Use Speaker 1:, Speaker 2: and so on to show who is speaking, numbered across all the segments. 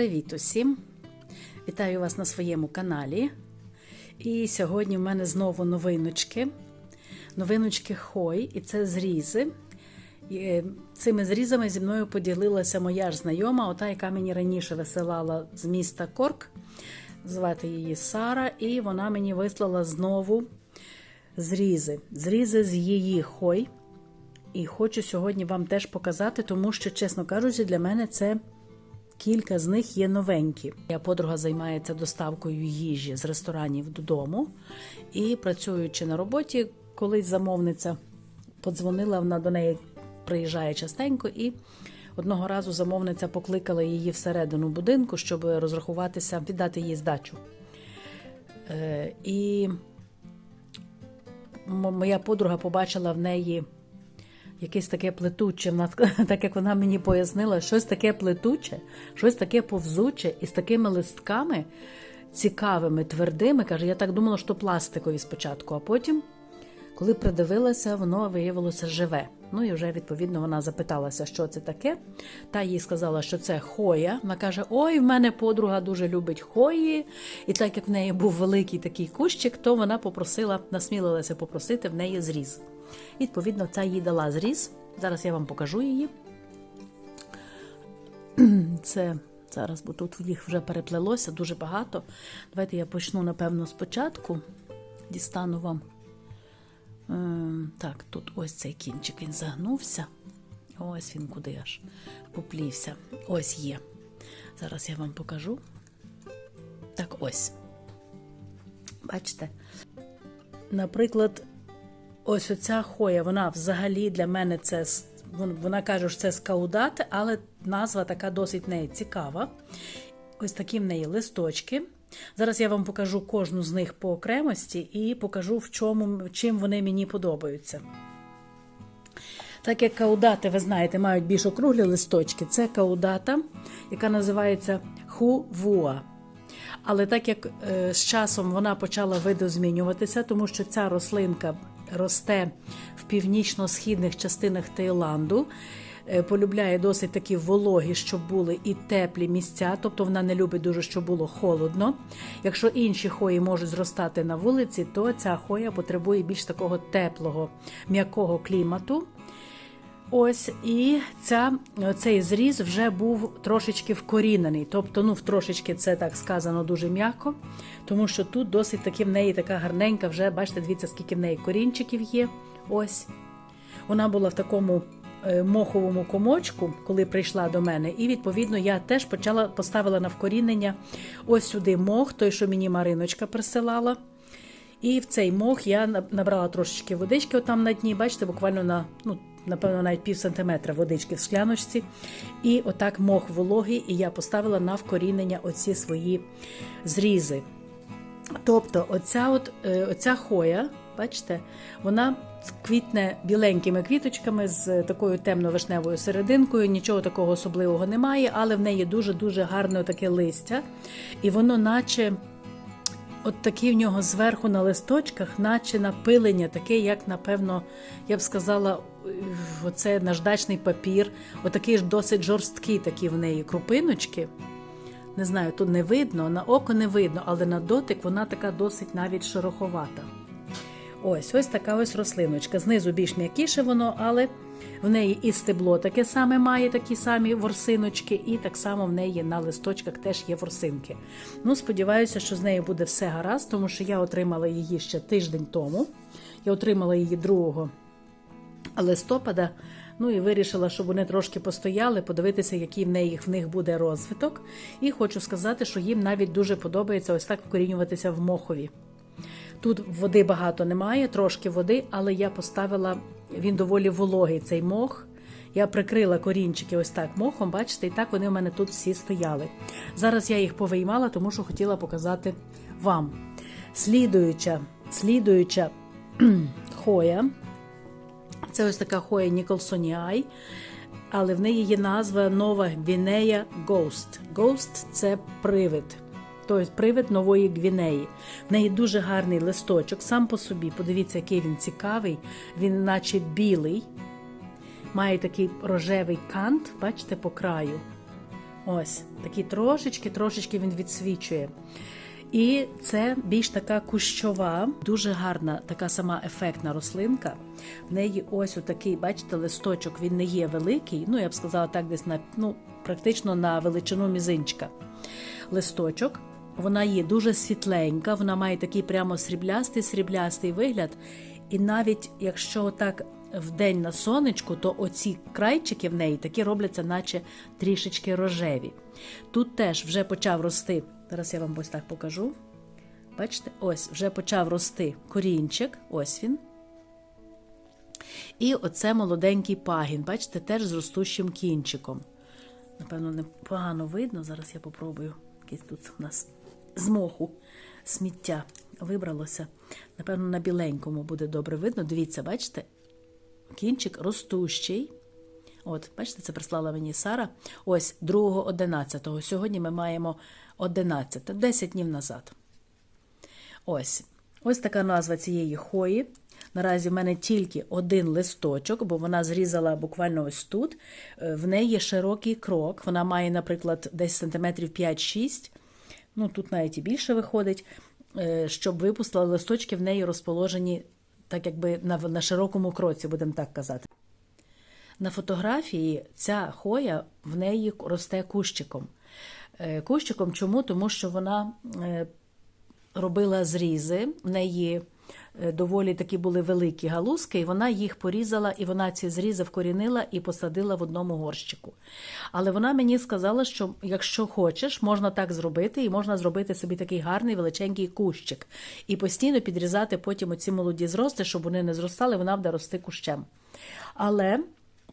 Speaker 1: Привіт усім! Вітаю вас на своєму каналі. І сьогодні в мене знову новиночки. Новиночки Хой, і це зрізи. І, е, Цими зрізами зі мною поділилася моя ж знайома, ота, яка мені раніше висилала з міста Корк. Звати її Сара, і вона мені вислала знову зрізи. Зрізи з її хой. І хочу сьогодні вам теж показати, тому що, чесно кажучи, для мене це кілька з них є новенькі. Моя подруга займається доставкою їжі з ресторанів додому. І працюючи на роботі, колись замовниця подзвонила, вона до неї приїжджає частенько, і одного разу замовниця покликала її всередину будинку, щоб розрахуватися, віддати їй здачу. Е, і моя подруга побачила в неї якесь таке плетуче. Вона, так як вона мені пояснила, щось таке плетуче, щось таке повзуче і з такими листками цікавими, твердими. Каже, я так думала, що пластикові спочатку, а потім, коли придивилася, воно виявилося живе. Ну і вже відповідно вона запиталася, що це таке. Та їй сказала, що це хоя. Вона каже: Ой, в мене подруга дуже любить хої. І так як в неї був великий такий кущик, то вона попросила, насмілилася попросити в неї зріз. Відповідно, ця їй дала зріз. Зараз я вам покажу її. Це зараз, бо тут їх вже переплелося дуже багато. Давайте я почну, напевно, спочатку. Дістану вам. Ем, Так, тут ось цей кінчик він загнувся. Ось він куди аж поплівся. Ось є. Зараз я вам покажу. Так, ось. Бачите? Наприклад, ось оця хоя, вона взагалі для мене це вона каже, що це скаудати, але назва така досить неї цікава. Ось такі в неї листочки. Зараз я вам покажу кожну з них по окремості і покажу, в чому, чим вони мені подобаються. Так як каудати, ви знаєте, мають більш округлі листочки, це каудата, яка називається хувуа. Але так як е, з часом вона почала видозмінюватися, тому що ця рослинка росте в північно-східних частинах Таїланду, е, полюбляє досить такі вологі, щоб були і теплі місця, тобто вона не любить дуже, щоб було холодно. Якщо інші хої можуть зростати на вулиці, то ця хоя потребує більш такого теплого, м'якого клімату. Ось і ця, цей зріз вже був трошечки вкорінений. Тобто, ну, трошечки це так сказано дуже м'яко, тому що тут досить таки в неї така гарненька, вже бачите, дивіться, скільки в неї корінчиків є. Ось. Вона була в такому е, моховому комочку, коли прийшла до мене, і відповідно я теж почала поставила на вкорінення ось сюди мох, той, що мені Мариночка присилала. І в цей мох я набрала трошечки водички отам на дні, бачите, буквально на, ну, напевно, навіть пів сантиметра водички в скляночці. І отак мох вологий, і я поставила на вкорінення оці свої зрізи. Тобто, оця, от, е, оця хоя, бачите, вона квітне біленькими квіточками з такою темно-вишневою серединкою. Нічого такого особливого немає, але в неї дуже-дуже гарне таке листя. І воно, наче. От такі в нього зверху на листочках, наче напилення, таке, як, напевно, я б сказала, е, оце наждачний папір, отакий ж досить жорсткий такі в неї крупиночки. Не знаю, тут не видно, на око не видно, але на дотик вона така досить навіть шероховата. Ось ось така ось рослиночка. Знизу більш м'якіше воно, але в неї і стебло таке саме має такі самі ворсиночки, і так само в неї на листочках теж є ворсинки. Ну, сподіваюся, що з нею буде все гаразд, тому що я отримала її ще тиждень тому. Я отримала її 2 листопада. Ну і вирішила, щоб вони трошки постояли, подивитися, який в неї в них буде розвиток. І хочу сказати, що їм навіть дуже подобається ось так вкорінюватися в мохові. Тут води багато немає, трошки води, але я поставила він доволі вологий цей мох. Я прикрила корінчики ось так мохом, бачите, і так вони в мене тут всі стояли. Зараз я їх повиймала, тому що хотіла показати вам. Слідуюча, слідуюча хоя. Це ось така хоя Ніколсоніай, але в неї є назва Нова Гвінея Ghost. Ghost – це привид. Тобто привид нової Гвінеї. В неї дуже гарний листочок, сам по собі. Подивіться, який він цікавий. Він, наче білий, має такий рожевий кант, бачите, по краю. Ось, такий трошечки, трошечки він відсвічує. І це більш така кущова, дуже гарна, така сама ефектна рослинка. В неї ось отакий, бачите, листочок, він не є великий. Ну, я б сказала так, десь на ну, практично на величину мізинчика. Листочок. Вона є дуже світленька, вона має такий прямо сріблястий, сріблястий вигляд. І навіть якщо так в день на сонечку, то оці крайчики в неї такі робляться, наче трішечки рожеві. Тут теж вже почав рости. Зараз я вам ось так покажу. Бачите, ось вже почав рости корінчик, ось він. І оце молоденький пагін, бачите, теж з ростущим кінчиком. Напевно, непогано видно. Зараз я попробую. Якийсь тут у нас з моху сміття вибралося. Напевно, на біленькому буде добре видно. Дивіться, бачите? Кінчик ростущий. От, бачите, це прислала мені Сара. Ось 2.11. Сьогодні ми маємо 11, 10 днів назад. Ось. Ось така назва цієї хої. Наразі в мене тільки один листочок, бо вона зрізала буквально ось тут. Е, В неї є широкий крок. Вона має, наприклад, десь сантиметрів 5-6. Ну, тут навіть і більше виходить, е, щоб випустила листочки в неї розположені, так якби на, на широкому кроці, будемо так казати. На фотографії ця хоя в неї росте кущиком. Е, Кущиком чому? Тому що вона е, робила зрізи, в неї доволі такі були великі галузки, і вона їх порізала, і вона ці зрізи вкорінила і посадила в одному горщику. Але вона мені сказала, що якщо хочеш, можна так зробити, і можна зробити собі такий гарний величенький кущик. І постійно підрізати потім оці молоді зрости, щоб вони не зростали, вона буде рости кущем. Але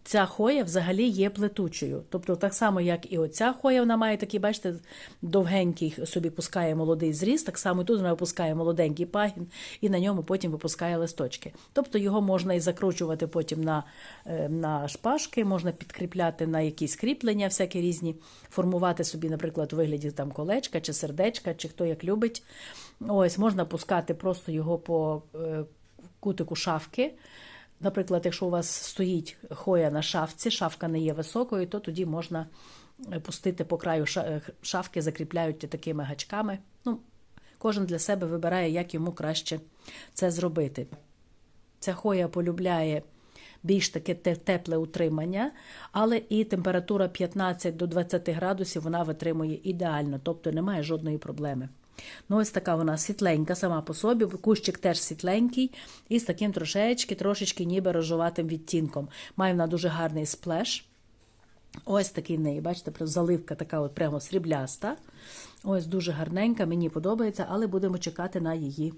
Speaker 1: ця хоя взагалі є плетучою. Тобто, так само, як і оця хоя, вона має такий, бачите, довгенький собі пускає молодий зріст, так само і тут вона випускає молоденький пагін, і на ньому потім випускає листочки. Тобто його можна і закручувати потім на, е, на шпажки, можна підкріпляти на якісь кріплення, всякі різні, формувати собі, наприклад, у вигляді там колечка чи сердечка, чи хто як любить. Ось можна пускати просто його по е, кутику шафки. Наприклад, якщо у вас стоїть хоя на шафці, шафка не є високою, то тоді можна пустити по краю ша- шафки, закріпляють такими гачками. Ну, кожен для себе вибирає, як йому краще це зробити. Ця хоя полюбляє більш таке тепле утримання, але і температура 15 до 20 градусів вона витримує ідеально, тобто немає жодної проблеми. Ну, ось така вона світленька сама по собі, кущик теж світленький, і з таким трошечки, трошечки ніби рожоватим відтінком. Має вона дуже гарний сплеш. Ось такий в неї, бачите, заливка така от прямо срібляста. Ось дуже гарненька, мені подобається, але будемо чекати на її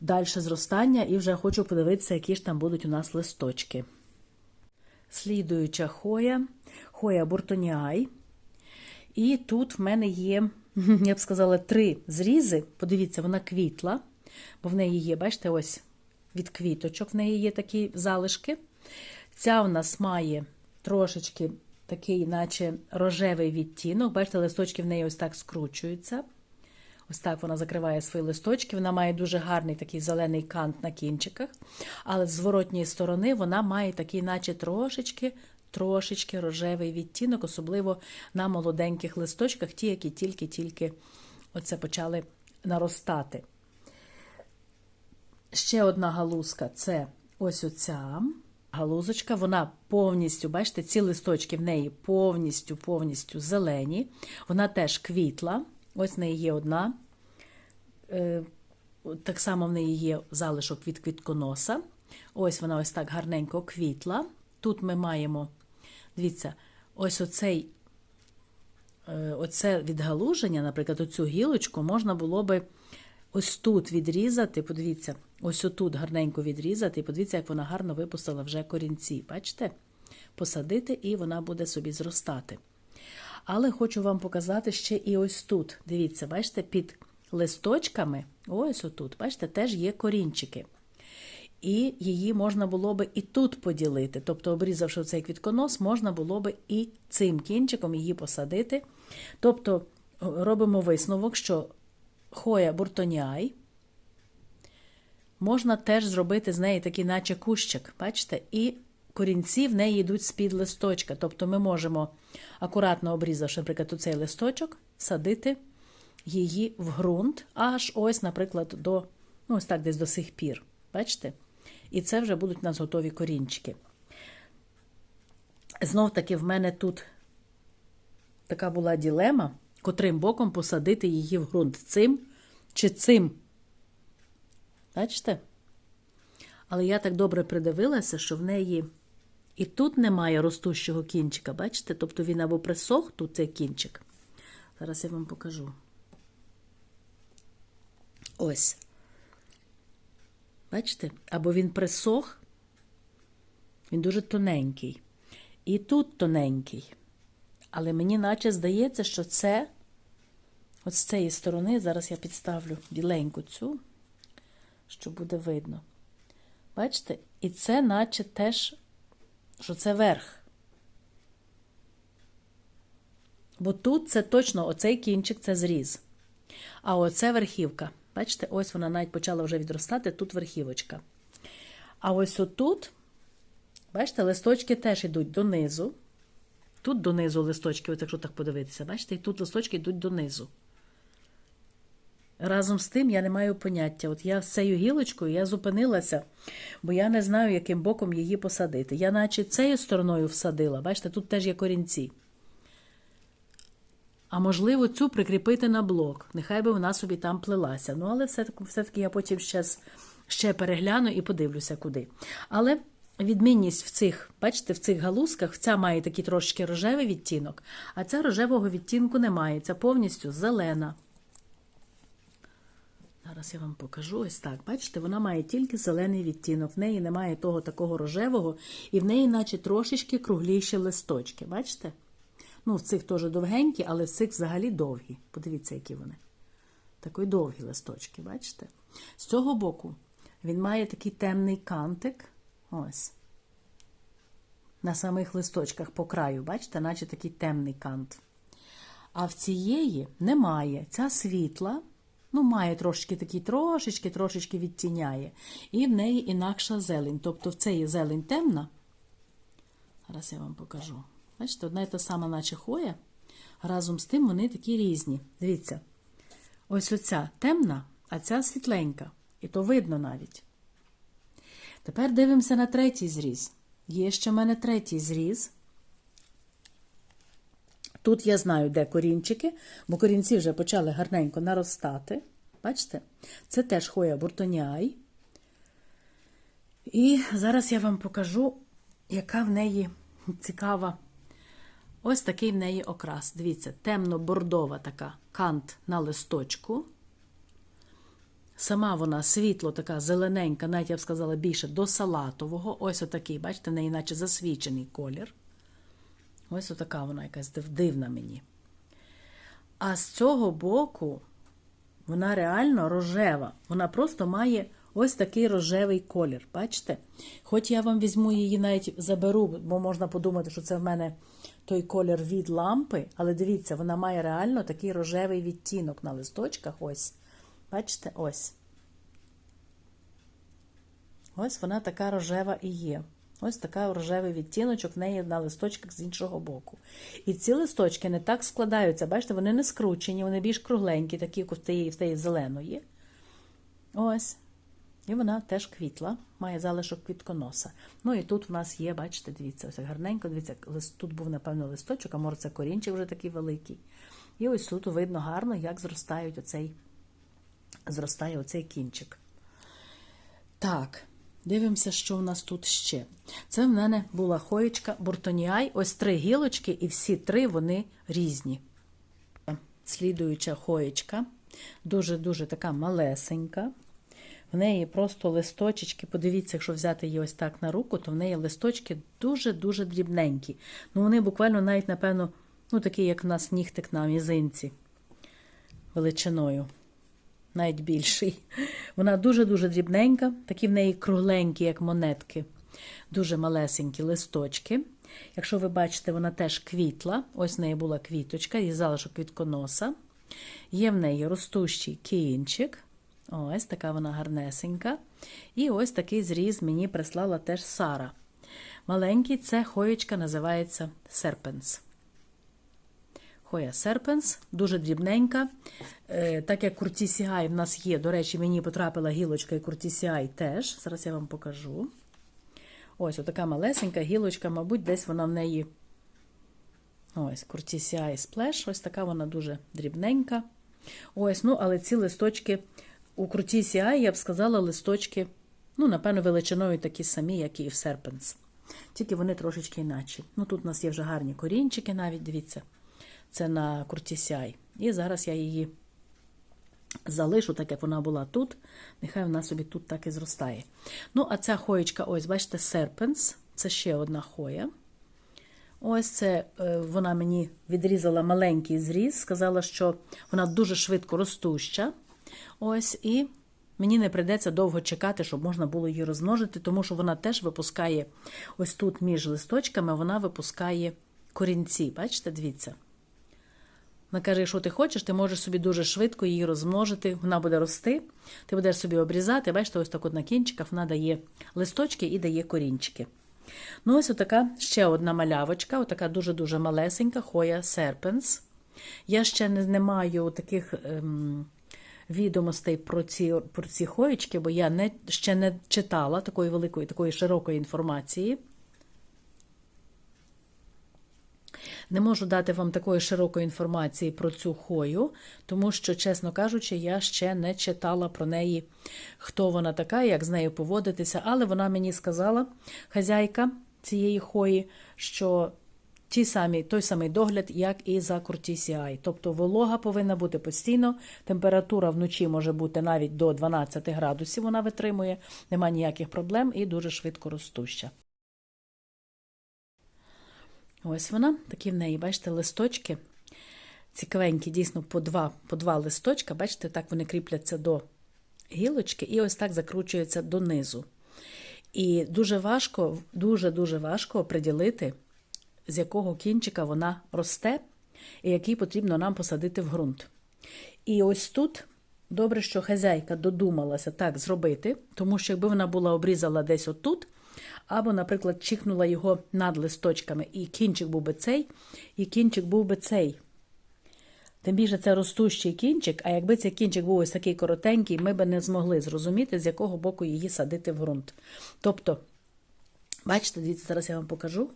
Speaker 1: далі зростання. І вже хочу подивитися, які ж там будуть у нас листочки. Слідуюча хоя, хоя буртоніай. І тут в мене є, я б сказала, три зрізи. Подивіться, вона квітла, бо в неї є, бачите, ось від квіточок в неї є такі залишки. Ця у нас має трошечки такий, наче рожевий відтінок. Бачите, листочки в неї ось так скручуються. Ось так вона закриває свої листочки. Вона має дуже гарний такий зелений кант на кінчиках, але з зворотньої сторони вона має такий, наче трошечки, трошечки рожевий відтінок, особливо на молоденьких листочках, ті, які тільки-тільки оце почали наростати. Ще одна галузка це ось оця галузочка. Вона повністю, бачите, ці листочки в неї повністю повністю зелені. Вона теж квітла. Ось в неї є одна. Е, Так само в неї є залишок від квітконоса. Ось вона ось так гарненько квітла. Тут ми маємо, дивіться, ось оцей, е, оце відгалуження, наприклад, оцю гілочку можна було би ось тут відрізати. Подивіться, ось отут гарненько відрізати, і подивіться, як вона гарно випустила вже корінці. Бачите? Посадити, і вона буде собі зростати. Але хочу вам показати ще і ось тут. Дивіться, бачите, під листочками, ось отут, бачите, теж є корінчики. І її можна було би і тут поділити. Тобто, обрізавши цей квітконос, можна було би і цим кінчиком її посадити. Тобто, робимо висновок, що хоя буртоніай можна теж зробити з неї такий, наче кущик, бачите, і корінці в неї йдуть з-під листочка. Тобто ми можемо, акуратно обрізавши, наприклад, цей листочок, садити її в ґрунт, аж ось, наприклад, до, ну, ось так, десь до сих пір. Бачите? І це вже будуть у нас готові корінчики. Знов таки, в мене тут така була ділема, котрим боком посадити її в ґрунт. Цим чи цим. Бачите? Але я так добре придивилася, що в неї і тут немає ростущого кінчика, бачите? Тобто він або присох, тут цей кінчик. Зараз я вам покажу. Ось. Бачите? Або він присох, він дуже тоненький. І тут тоненький. Але мені наче здається, що це от з цієї сторони, зараз я підставлю біленьку цю, що буде видно. Бачите? І це наче теж, що це верх. Бо тут це точно оцей кінчик це зріз. А оце верхівка. Бачите, ось вона навіть почала вже відростати, тут верхівочка. А ось отут, бачите, листочки теж йдуть донизу. Тут донизу листочки, от якщо так подивитися, бачите, і тут листочки йдуть донизу. Разом з тим я не маю поняття. От я з цією гілочкою я зупинилася, бо я не знаю, яким боком її посадити. Я, наче цією стороною всадила, бачите, тут теж є корінці. А можливо, цю прикріпити на блок. Нехай би вона собі там плелася. Ну, але все-таки все я потім ще, ще перегляну і подивлюся, куди. Але відмінність в цих, бачите, в цих галузках ця має такий трошки рожевий відтінок, а ця рожевого відтінку немає. Ця повністю зелена. Зараз я вам покажу ось так. Бачите, вона має тільки зелений відтінок, в неї немає того такого рожевого, і в неї, наче трошечки кругліші листочки. Бачите? Ну, в цих теж довгенькі, але в цих взагалі довгі. Подивіться, які вони. Такий довгі листочки, бачите? З цього боку він має такий темний кантик. Ось. На самих листочках по краю, бачите, наче такий темний кант. А в цієї немає. Ця світла, ну, має трошечки такий, трошечки, трошечки відтіняє. І в неї інакша зелень. Тобто в цій зелень темна. Зараз я вам покажу. Бачите, одна і та сама, наче хоя. Разом з тим вони такі різні. Дивіться, ось оця темна, а ця світленька. І то видно навіть. Тепер дивимося на третій зріз. Є ще в мене третій зріз. Тут я знаю, де корінчики, бо корінці вже почали гарненько наростати. Бачите? Це теж хоя буртоняй. І зараз я вам покажу, яка в неї цікава. Ось такий в неї окрас. Дивіться, темно-бордова така кант на листочку. Сама вона світло, така зелененька, навіть я б сказала, більше до салатового. Ось отакий, бачите, в неї наче засвічений колір. Ось отака вона якась дивна мені. А з цього боку вона реально рожева. Вона просто має ось такий рожевий колір. Бачите? Хоч я вам візьму її навіть заберу, бо можна подумати, що це в мене той колір від лампи, але дивіться, вона має реально такий рожевий відтінок на листочках. Ось. Бачите, ось. Ось вона така рожева і є. Ось така рожевий відтіночок в неї на листочках з іншого боку. І ці листочки не так складаються, бачите, вони не скручені, вони більш кругленькі, такі, як в тієї, зеленої. Ось. І вона теж квітла, має залишок квітконоса. Ну і тут в нас є, бачите, дивіться, ось гарненько, дивіться, тут був, напевно, листочок, а може це корінчик вже такий великий. І ось тут видно гарно, як зростають оцей, зростає оцей кінчик. Так, дивимося, що в нас тут ще. Це в мене була хоєчка буртоніай, ось три гілочки, і всі три вони різні. Слідуюча хоєчка, дуже-дуже така малесенька. В неї просто листочки, подивіться, якщо взяти її ось так на руку, то в неї листочки дуже-дуже дрібненькі. Ну, вони буквально навіть, напевно, ну, такі, як в нас нігтик на мізинці величиною. Навіть більший. Вона дуже-дуже дрібненька, такі в неї кругленькі, як монетки, дуже малесенькі листочки. Якщо ви бачите, вона теж квітла. Ось в неї була квіточка, і залишок квітконоса. Є в неї ростущий кінчик. Ось така вона гарнесенька. І ось такий зріз мені прислала теж Сара. Маленький це хоєчка називається серпенс. Хоя серпенс, дуже дрібненька. Е, так як куртісіай в нас є, до речі, мені потрапила гілочка і куртісіай теж. Зараз я вам покажу. Ось отака малесенька гілочка, мабуть, десь вона в неї. Ось, куртісіай сплеш, ось така вона дуже дрібненька. Ось, ну, але ці листочки у круті куртісіай, я б сказала, листочки, ну, напевно, величиною такі самі, як і в серпенс. Тільки вони трошечки інакші. Ну, тут у нас є вже гарні корінчики, навіть дивіться. Це на куртісяй. І зараз я її залишу, так як вона була тут. Нехай вона собі тут так і зростає. Ну, а ця хоєчка, ось, бачите, серпенс. Це ще одна хоя. Ось це е, вона мені відрізала маленький зріз, сказала, що вона дуже швидко ростуща. Ось, і мені не прийдеться довго чекати, щоб можна було її розмножити, тому що вона теж випускає ось тут між листочками, вона випускає корінці. Бачите, дивіться. Вона каже, якщо ти хочеш, ти можеш собі дуже швидко її розмножити, вона буде рости, ти будеш собі обрізати. Бачите, ось так от на кінчиках вона дає листочки і дає корінчики. Ну, ось така ще одна малявочка, отака дуже-дуже малесенька, хоя серпенс. Я ще не, не маю таких ем, відомостей про ці про ці хоєчки, бо я не, ще не читала такої великої, такої широкої інформації. Не можу дати вам такої широкої інформації про цю хою, тому що, чесно кажучи, я ще не читала про неї, хто вона така, як з нею поводитися, але вона мені сказала, хазяйка цієї хої, що ті самі, той самий догляд, як і за куртісіай. Тобто волога повинна бути постійно, температура вночі може бути навіть до 12 градусів, вона витримує, нема ніяких проблем і дуже швидко ростуща. Ось вона, такі в неї, бачите, листочки. Цікавенькі, дійсно, по два по два листочка, бачите, так вони кріпляться до гілочки і ось так закручуються донизу. І дуже важко, дуже-дуже важко оприділити, з якого кінчика вона росте, і який потрібно нам посадити в ґрунт. І ось тут добре, що хазяйка додумалася так зробити, тому що якби вона була обрізала десь отут, або, наприклад, чихнула його над листочками, і кінчик був би цей, і кінчик був би цей. Тим більше це ростущий кінчик, а якби цей кінчик був ось такий коротенький, ми б не змогли зрозуміти, з якого боку її садити в ґрунт. Тобто, бачите, дивіться, зараз я вам покажу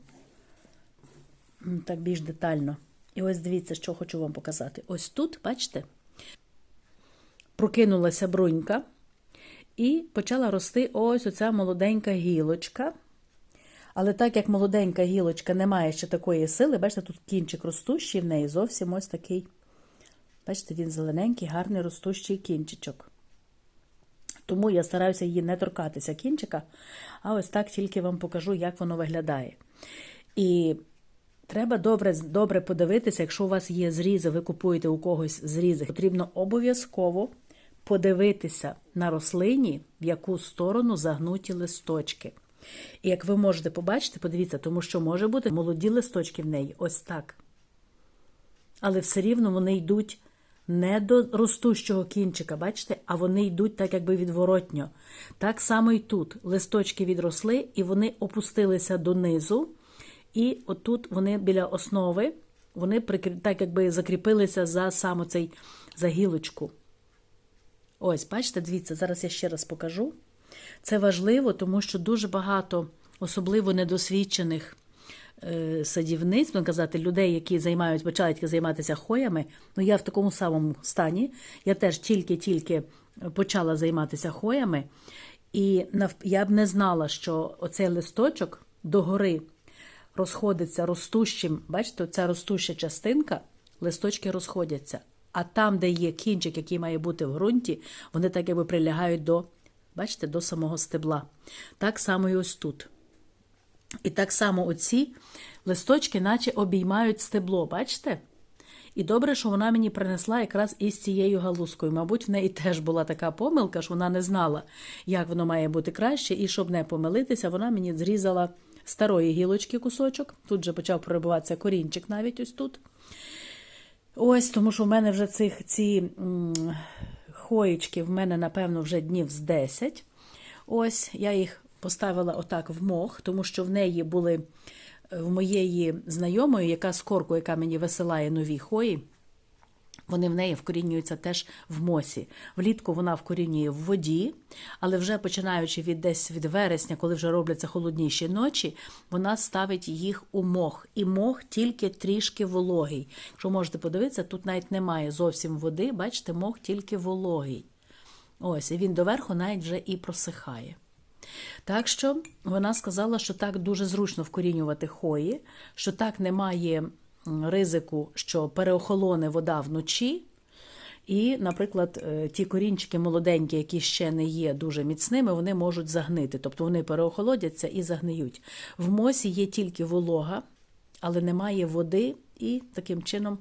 Speaker 1: так більш детально. І ось дивіться, що хочу вам показати. Ось тут, бачите, прокинулася брунька. І почала рости ось оця молоденька гілочка. Але так як молоденька гілочка не має ще такої сили, бачите, тут кінчик ростущий, в неї зовсім ось такий. Бачите, він зелененький, гарний ростущий кінчичок. Тому я стараюся її не торкатися кінчика, а ось так тільки вам покажу, як воно виглядає. І треба добре добре подивитися, якщо у вас є зрізи, ви купуєте у когось зрізи, потрібно обов'язково подивитися на рослині, в яку сторону загнуті листочки. І як ви можете побачити, подивіться, тому що може бути молоді листочки в неї ось так. Але все рівно вони йдуть не до ростущого кінчика, бачите, а вони йдуть так, якби відворотньо. Так само і тут листочки відросли, і вони опустилися донизу. І отут вони біля основи, вони так якби закріпилися за саме цей за гілочку. Ось, бачите, дивіться, зараз я ще раз покажу. Це важливо, тому що дуже багато, особливо недосвідчених е, садівниць, можна казати, людей, які займають, почали займатися хоями. Ну, я в такому самому стані. Я теж тільки-тільки почала займатися хоями. І я б не знала, що оцей листочок догори розходиться ростущим. Бачите, ця ростуща частинка, листочки розходяться. А там, де є кінчик, який має бути в ґрунті, вони так якби прилягають до, бачите, до самого стебла. Так само і ось тут. І так само оці листочки, наче обіймають стебло, бачите? І добре, що вона мені принесла якраз із цією галузкою. Мабуть, в неї теж була така помилка, що вона не знала, як воно має бути краще, і щоб не помилитися, вона мені зрізала старої гілочки кусочок. Тут же почав пробиватися корінчик навіть ось тут. Ось, тому що в мене вже цих ці м, хоєчки в мене, напевно, вже днів з 10. Ось, я їх поставила отак в мох, тому що в неї були е, в моєї знайомої, яка з корку, яка мені висилає нові хої. Вони в неї вкорінюються теж в мосі. Влітку вона вкорінює в воді, але вже починаючи від десь від вересня, коли вже робляться холодніші ночі, вона ставить їх у мох. І мох тільки трішки вологий. Якщо можете подивитися, тут навіть немає зовсім води, бачите, мох тільки вологий. Ось, і він доверху навіть вже і просихає. Так що вона сказала, що так дуже зручно вкорінювати хої, що так немає ризику, що переохолоне вода вночі. І, наприклад, е, ті корінчики молоденькі, які ще не є дуже міцними, вони можуть загнити. Тобто вони переохолодяться і загниють. В мосі є тільки волога, але немає води, і таким чином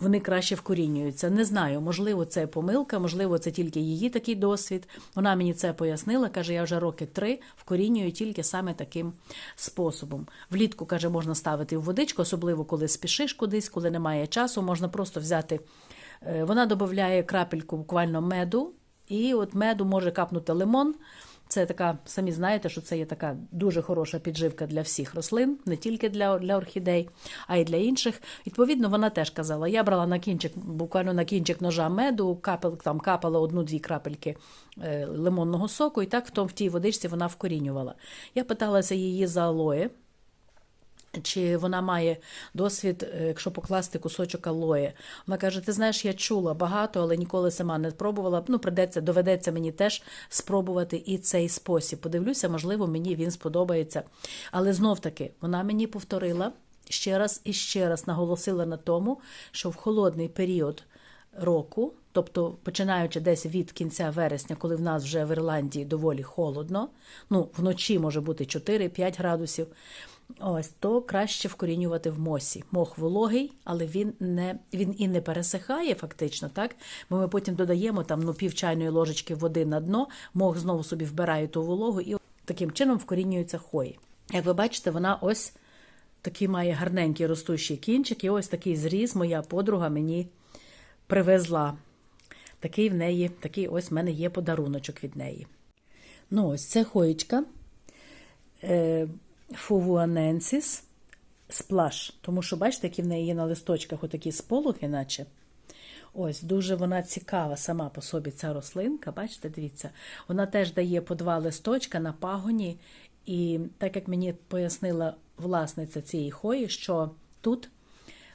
Speaker 1: вони краще вкорінюються. Не знаю, можливо, це помилка, можливо, це тільки її такий досвід. Вона мені це пояснила. Каже, я вже роки три вкорінюю тільки саме таким способом. Влітку каже, можна ставити в водичку, особливо коли спішиш кудись, коли немає часу. Можна просто взяти. е, Вона додає крапельку буквально меду, і от меду може капнути лимон. Це така, самі знаєте, що це є така дуже хороша підживка для всіх рослин, не тільки для, для орхідей, а й для інших. Відповідно, вона теж казала: я брала на кінчик, буквально на кінчик ножа меду, капел, там капала одну-дві крапельки е, лимонного соку, і так в, тому, в тій водичці вона вкорінювала. Я питалася її за алоє. Чи вона має досвід, е, якщо покласти кусочок алої? Вона каже: Ти знаєш, я чула багато, але ніколи сама не спробувала. Ну, придеться, доведеться мені теж спробувати і цей спосіб. Подивлюся, можливо, мені він сподобається. Але знов таки вона мені повторила ще раз і ще раз наголосила на тому, що в холодний період року, тобто починаючи десь від кінця вересня, коли в нас вже в Ірландії доволі холодно, ну вночі може бути 4-5 градусів. Ось то краще вкорінювати в мосі. Мох вологий, але він не він і не пересихає фактично, так? Бо ми потім додаємо там ну, пів чайної ложечки води на дно, мох знову собі вбирає ту вологу і таким чином вкорінюються хої. Як ви бачите, вона ось такий має гарненький ростущий кінчик, і ось такий зріз моя подруга мені привезла. Такий в неї, такий ось в мене є подаруночок від неї. Ну, ось це хоєчка. Фувуаненсіс сплаш. Тому що, бачите, які в неї є на листочках отакі сполохи, наче. Ось, дуже вона цікава сама по собі ця рослинка. Бачите, дивіться, вона теж дає по два листочка на пагоні. І так як мені пояснила власниця цієї хої, що тут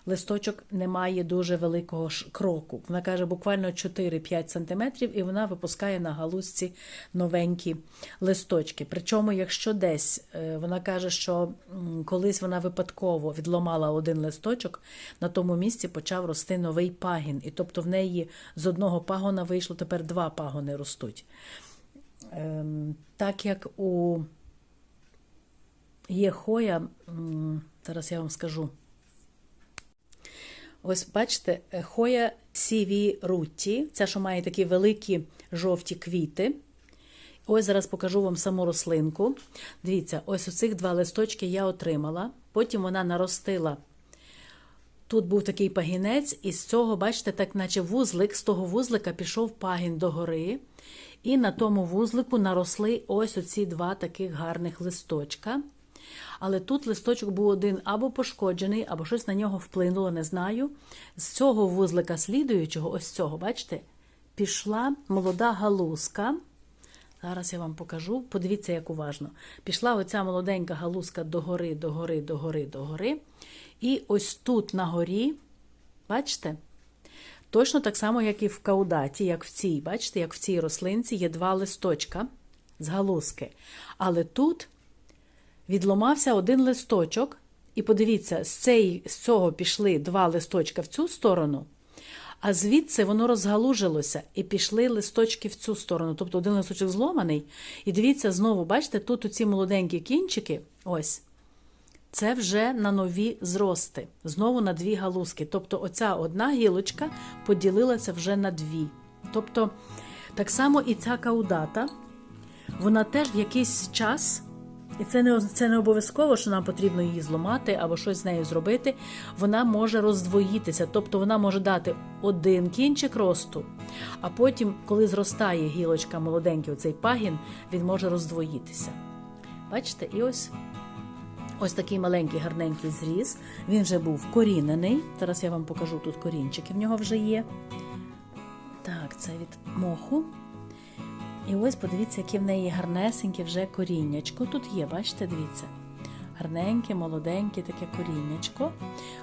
Speaker 1: листочок не має дуже великого кроку. Вона каже, буквально 4-5 см, і вона випускає на галузці новенькі листочки. Причому, якщо десь е, вона каже, що колись вона випадково відломала один листочок, на тому місці почав рости новий пагін. І тобто в неї з одного пагона вийшло тепер два пагони ростуть. Ем, Так як у є хоя, м, зараз я вам скажу. Ось бачите, е, хоя сіві рутті, ця, що має такі великі жовті квіти. Ось зараз покажу вам саму рослинку. Дивіться, ось оцих два листочки я отримала. Потім вона наростила. Тут був такий пагінець, і з цього, бачите, так наче вузлик, з того вузлика пішов пагін догори. І на тому вузлику наросли ось оці два таких гарних листочка. Але тут листочок був один або пошкоджений, або щось на нього вплинуло, не знаю. З цього вузлика слідуючого, ось цього, бачите, пішла молода галузка. Зараз я вам покажу. Подивіться, як уважно. Пішла оця молоденька галузка догори, догори, догори, догори. І ось тут на горі, бачите? Точно так само, як і в каудаті, як в цій, бачите, як в цій рослинці є два листочка з галузки. Але тут відломався один листочок, і подивіться, з, цей, з цього пішли два листочка в цю сторону, а звідси воно розгалужилося і пішли листочки в цю сторону. Тобто один листочок зломаний. І дивіться, знову, бачите, тут оці молоденькі кінчики, ось. Це вже на нові зрости, знову на дві галузки. Тобто, оця одна гілочка поділилася вже на дві. Тобто, так само і ця каудата, вона теж в якийсь час, і це не, це не обов'язково, що нам потрібно її зламати або щось з нею зробити. Вона може роздвоїтися, тобто вона може дати один кінчик росту, а потім, коли зростає гілочка молоденький, оцей пагін, він може роздвоїтися. Бачите, і ось ось такий маленький гарненький зріз. Він вже був корінений. Зараз я вам покажу тут корінчики в нього вже є. Так, це від моху. І ось подивіться, яке в неї гарнесеньке вже коріннячко. Тут є, бачите, дивіться. Гарненьке, молоденьке таке коріннячко.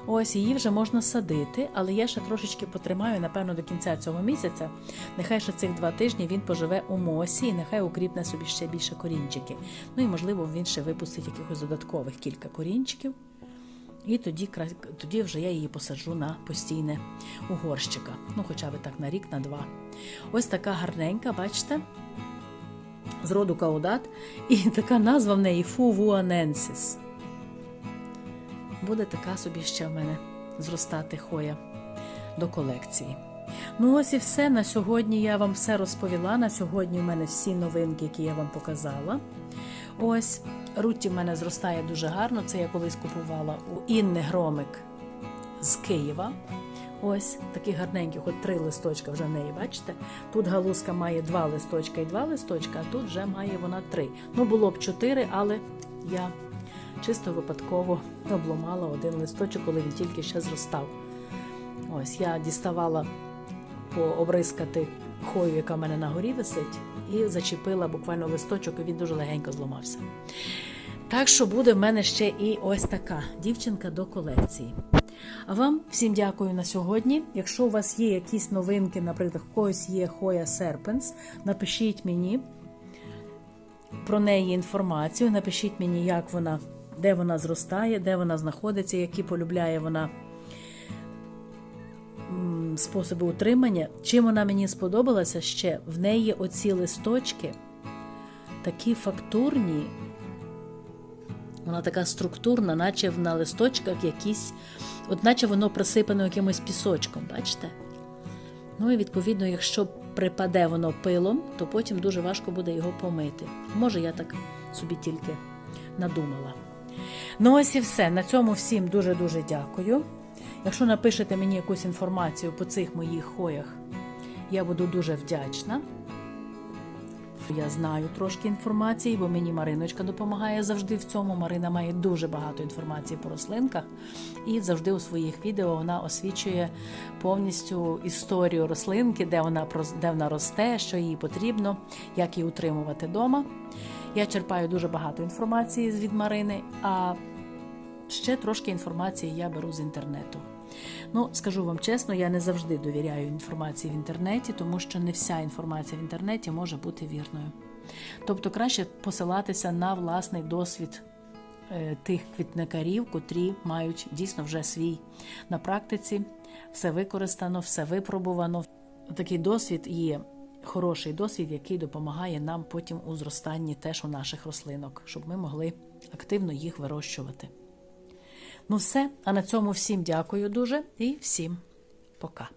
Speaker 1: Ось її вже можна садити, але я ще трошечки потримаю, напевно, до кінця цього місяця. Нехай ще цих два тижні він поживе у мосі і нехай укріпне собі ще більше корінчики. Ну і можливо він ще випустить якихось додаткових кілька корінчиків. І тоді, тоді вже я її посаджу на постійне у горщика. Ну, хоча б так на рік, на два. Ось така гарненька, бачите, з роду каудат, і така назва в неї фувуаненсіс. Буде така собі ще в мене зростати хоя до колекції. Ну, ось і все. На сьогодні я вам все розповіла. На сьогодні в мене всі новинки, які я вам показала. Ось рутті в мене зростає дуже гарно. Це я колись купувала у Інни Громик з Києва. Ось такі гарненькі, хоч три листочка вже в неї, бачите? Тут галузка має два листочка і два листочка, а тут вже має вона три. Ну, було б чотири, але я чисто випадково обломала один листочок, коли він тільки ще зростав. Ось я діставала пообрискати хою, яка в мене на горі висить, і зачепила буквально листочок, і він дуже легенько зламався. Так що буде в мене ще і ось така дівчинка до колекції. А вам всім дякую на сьогодні. Якщо у вас є якісь новинки, наприклад, в когось є Хоя Серпенс, напишіть мені про неї інформацію. Напишіть мені, як вона, де вона зростає, де вона знаходиться, які полюбляє вона способи утримання. Чим вона мені сподобалася ще, в неї оці листочки такі фактурні. Вона така структурна, наче на листочках якісь, от наче воно присипано якимось пісочком, бачите? Ну і відповідно, якщо припаде воно пилом, то потім дуже важко буде його помити. Може, я так собі тільки надумала. Ну, ось і все. На цьому всім дуже-дуже дякую. Якщо напишете мені якусь інформацію по цих моїх хоях, я буду дуже вдячна. Я знаю трошки інформації, бо мені Мариночка допомагає завжди в цьому. Марина має дуже багато інформації по рослинках, і завжди у своїх відео вона освічує повністю історію рослинки, де вона де вона росте, що їй потрібно, як її утримувати вдома. Я черпаю дуже багато інформації від Марини, а ще трошки інформації я беру з інтернету. Ну, скажу вам чесно, я не завжди довіряю інформації в інтернеті, тому що не вся інформація в інтернеті може бути вірною. Тобто краще посилатися на власний досвід е, тих квітникарів, котрі мають дійсно вже свій на практиці, все використано, все випробувано. Такий досвід є хороший досвід, який допомагає нам потім у зростанні теж у наших рослинок, щоб ми могли активно їх вирощувати. Ну все, а на цьому всім дякую дуже і всім пока.